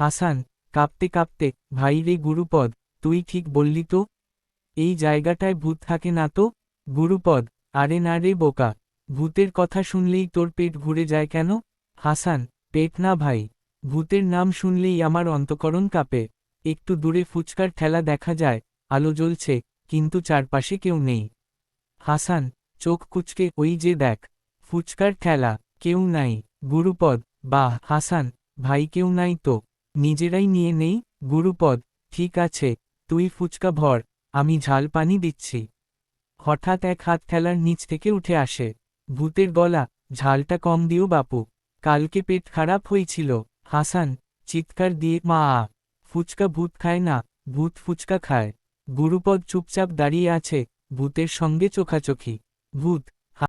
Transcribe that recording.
হাসান, কাঁপতে কাঁপতে, ভাই রে গুরুপদ, তুই ঠিক বললি তো? এই জায়গাটায় ভূত থাকে না তো? গুরুপদ, আরে না রে বোকা, ভূতের কথা শুনলেই তোর পেট ঘুরে যায় কেন? হাসান, পেট না ভাই, ভূতের নাম শুনলেই আমার অন্তকরণ কাঁপে। একটু দূরে ফুচকার ঠেলা দেখা যায়, আলো জ্বলছে, কিন্তু চারপাশে কেউ নেই। হাসান, চোখ কুচকে, ওই যে দেখ, ফুচকার ঠেলা, কেউ নাই, গুরুপদ, বাহ, হাসান, ভাই কেউ নাই তো? নিজেরাই নিয়ে নেই, গুরুপদ, ঠিক আছে, তুই ফুচকা ভর, আমি ঝাল পানি দিচ্ছি। হঠাৎ এক হাত খেলার নিচ থেকে উঠে আসে। ভূতের গলা, ঝালটা কম দিও বাপু। কালকে পেট খারাপ হয়েছিল। হাসান, চিৎকার দিয়ে, মা আ। ফুচকা ভূত খায় না, ভূত ফুচকা খায়। গুরুপদ চুপচাপ দাঁড়িয়ে আছে, ভূতের সঙ্গে চোখাচোখি। ভূত